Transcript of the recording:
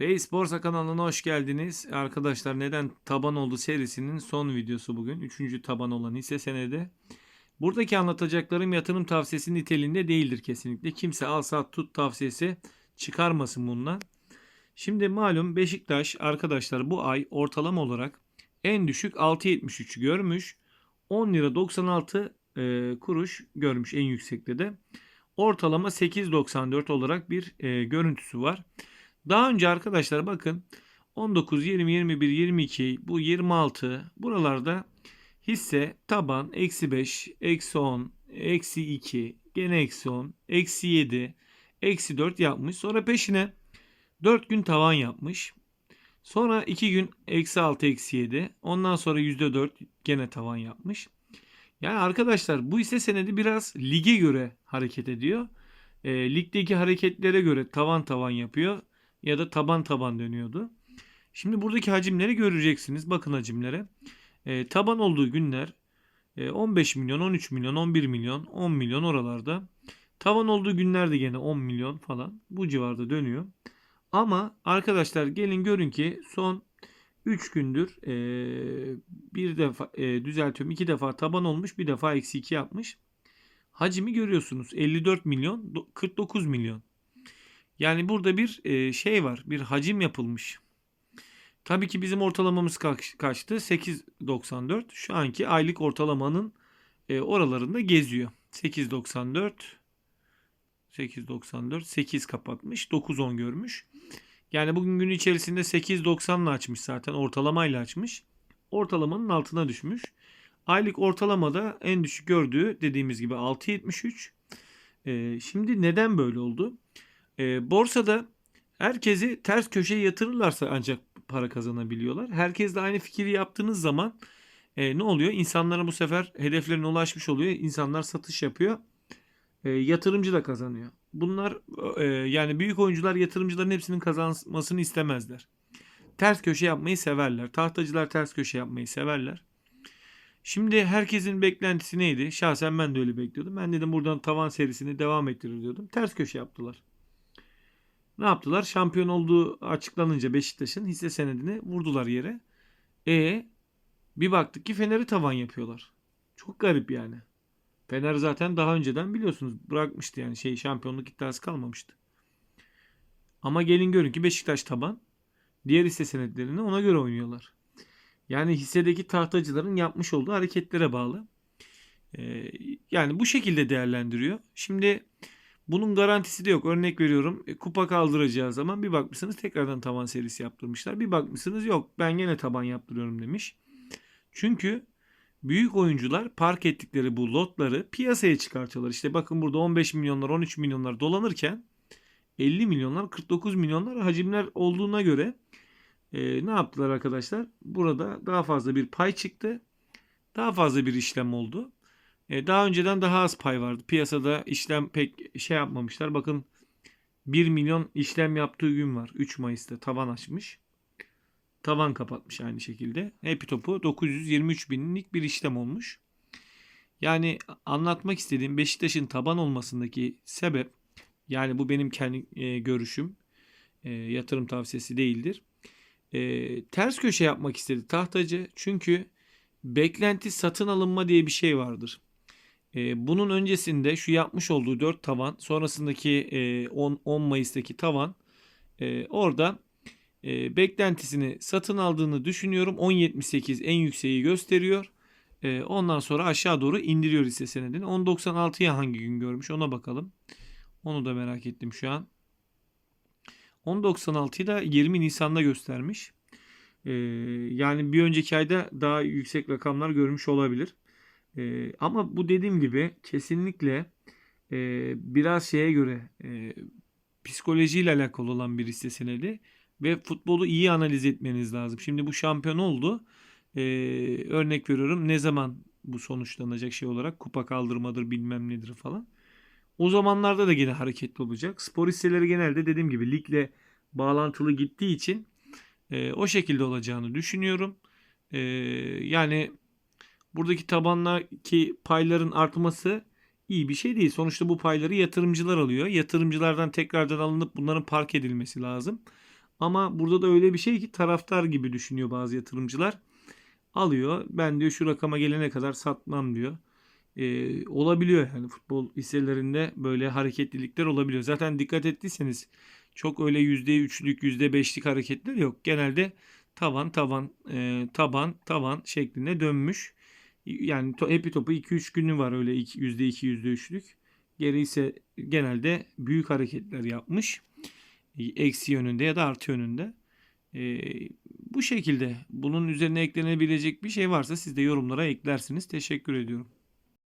Reis Borsa kanalına hoş geldiniz. Arkadaşlar neden taban oldu serisinin son videosu bugün. Üçüncü taban olan hisse senedi. Buradaki anlatacaklarım yatırım tavsiyesi niteliğinde değildir kesinlikle. Kimse al sat tut tavsiyesi çıkarmasın bundan. Şimdi malum Beşiktaş arkadaşlar bu ay ortalama olarak en düşük 6.73 görmüş. 10 lira 96 e, kuruş görmüş en yüksekte de. Ortalama 8.94 olarak bir e, görüntüsü var. Daha önce arkadaşlar bakın 19, 20, 21, 22, bu 26 buralarda hisse taban eksi 5, eksi 10, eksi 2, gene eksi 10, eksi 7, eksi 4 yapmış. Sonra peşine 4 gün tavan yapmış. Sonra 2 gün eksi 6, eksi 7. Ondan sonra %4 gene tavan yapmış. Yani arkadaşlar bu hisse senedi biraz lige göre hareket ediyor. E, ligdeki hareketlere göre tavan tavan yapıyor ya da taban taban dönüyordu. Şimdi buradaki hacimleri göreceksiniz. Bakın hacimlere. E, taban olduğu günler e, 15 milyon, 13 milyon, 11 milyon, 10 milyon oralarda. Tavan olduğu günlerde gene 10 milyon falan bu civarda dönüyor. Ama arkadaşlar gelin görün ki son 3 gündür e, bir defa e, düzeltiyorum. 2 defa taban olmuş bir defa eksi 2 yapmış. Hacimi görüyorsunuz 54 milyon 49 milyon. Yani burada bir e, şey var. Bir hacim yapılmış. Tabii ki bizim ortalamamız kaç, kaçtı? 8.94. Şu anki aylık ortalamanın e, oralarında geziyor. 8.94 8.94 8 kapatmış. 9.10 görmüş. Yani bugün gün içerisinde 8.90 ile açmış zaten. Ortalamayla açmış. Ortalamanın altına düşmüş. Aylık ortalamada en düşük gördüğü dediğimiz gibi 6.73. E, şimdi neden böyle oldu? E, borsada herkesi ters köşeye yatırırlarsa ancak para kazanabiliyorlar. Herkesle aynı fikri yaptığınız zaman e, ne oluyor? İnsanlara bu sefer hedeflerine ulaşmış oluyor. İnsanlar satış yapıyor. E, yatırımcı da kazanıyor. Bunlar e, yani büyük oyuncular yatırımcıların hepsinin kazanmasını istemezler. Ters köşe yapmayı severler. Tahtacılar ters köşe yapmayı severler. Şimdi herkesin beklentisi neydi? Şahsen ben de öyle bekliyordum. Ben dedim buradan tavan serisini devam ettirir diyordum. Ters köşe yaptılar. Ne yaptılar? Şampiyon olduğu açıklanınca Beşiktaş'ın hisse senedini vurdular yere. E bir baktık ki Fener'i tavan yapıyorlar. Çok garip yani. Fener zaten daha önceden biliyorsunuz bırakmıştı yani şey şampiyonluk iddiası kalmamıştı. Ama gelin görün ki Beşiktaş taban. Diğer hisse senetlerini ona göre oynuyorlar. Yani hissedeki tahtacıların yapmış olduğu hareketlere bağlı. Ee, yani bu şekilde değerlendiriyor. Şimdi bunun garantisi de yok. Örnek veriyorum e, kupa kaldıracağı zaman bir bakmışsınız tekrardan taban serisi yaptırmışlar. Bir bakmışsınız yok ben gene taban yaptırıyorum demiş. Çünkü büyük oyuncular park ettikleri bu lotları piyasaya çıkartıyorlar. İşte bakın burada 15 milyonlar 13 milyonlar dolanırken 50 milyonlar 49 milyonlar hacimler olduğuna göre e, ne yaptılar arkadaşlar? Burada daha fazla bir pay çıktı. Daha fazla bir işlem oldu. E, daha önceden daha az pay vardı. Piyasada işlem pek şey yapmamışlar. Bakın 1 milyon işlem yaptığı gün var. 3 Mayıs'ta tavan açmış. Tavan kapatmış aynı şekilde. Happy topu 923 binlik bir işlem olmuş. Yani anlatmak istediğim Beşiktaş'ın taban olmasındaki sebep yani bu benim kendi e, görüşüm. E, yatırım tavsiyesi değildir. Ters köşe yapmak istedi tahtacı. Çünkü beklenti satın alınma diye bir şey vardır. E, bunun öncesinde şu yapmış olduğu 4 tavan sonrasındaki e, 10, 10 Mayıs'taki tavan e, orada e, beklentisini satın aldığını düşünüyorum. 10.78 en yükseği gösteriyor. E, ondan sonra aşağı doğru indiriyor hisse senedini. 10.96'ya hangi gün görmüş ona bakalım. Onu da merak ettim şu an. 10.96'yı da 20 Nisan'da göstermiş. Yani bir önceki ayda daha yüksek rakamlar görmüş olabilir. E, ama bu dediğim gibi kesinlikle e, biraz şeye göre e, psikolojiyle alakalı olan bir hisse senedi ve futbolu iyi analiz etmeniz lazım. Şimdi bu şampiyon oldu. E, örnek veriyorum ne zaman bu sonuçlanacak şey olarak kupa kaldırmadır bilmem nedir falan. O zamanlarda da yine hareketli olacak. Spor hisseleri genelde dediğim gibi ligle bağlantılı gittiği için e, o şekilde olacağını düşünüyorum. E, yani buradaki tabandaki payların artması iyi bir şey değil. Sonuçta bu payları yatırımcılar alıyor. Yatırımcılardan tekrardan alınıp bunların park edilmesi lazım. Ama burada da öyle bir şey ki taraftar gibi düşünüyor bazı yatırımcılar. Alıyor. Ben diyor şu rakama gelene kadar satmam diyor. Ee, olabiliyor yani futbol hisselerinde böyle hareketlilikler olabiliyor. Zaten dikkat ettiyseniz çok öyle %3'lük %5'lik hareketler yok. Genelde tavan tavan e, taban tavan şeklinde dönmüş. Yani to, hepi topu 2-3 günü var öyle iki- %2 %3'lük. Geri ise genelde büyük hareketler yapmış. Eksi yönünde ya da artı yönünde. Ee, bu şekilde bunun üzerine eklenebilecek bir şey varsa siz de yorumlara eklersiniz. Teşekkür ediyorum.